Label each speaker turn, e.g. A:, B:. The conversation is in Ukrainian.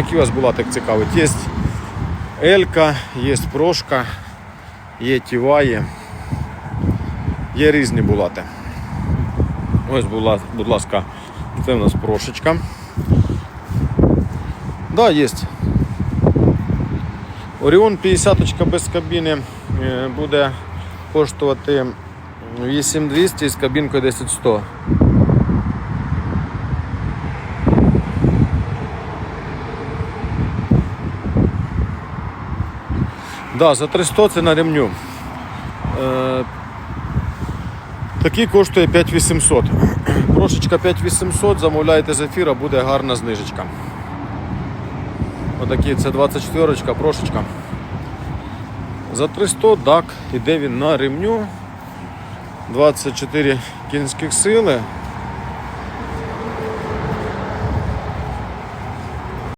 A: Які вас булатик цікавить? Є Елька, є прошка, є Тіваї, є різні булати. Ось, будь будь ласка, це в нас прошечка. Да, є. Оріон 50 без кабіни е, буде коштувати 8200 з кабінкою 10100. Да, за 300 це на ремню. Е, такий коштує 5800. Прошечка 5800, замовляєте з ефіра, буде гарна знижечка. Отакі, це 24 прошечка. За 300 дак, іде він на ремню. 24 кінських сили.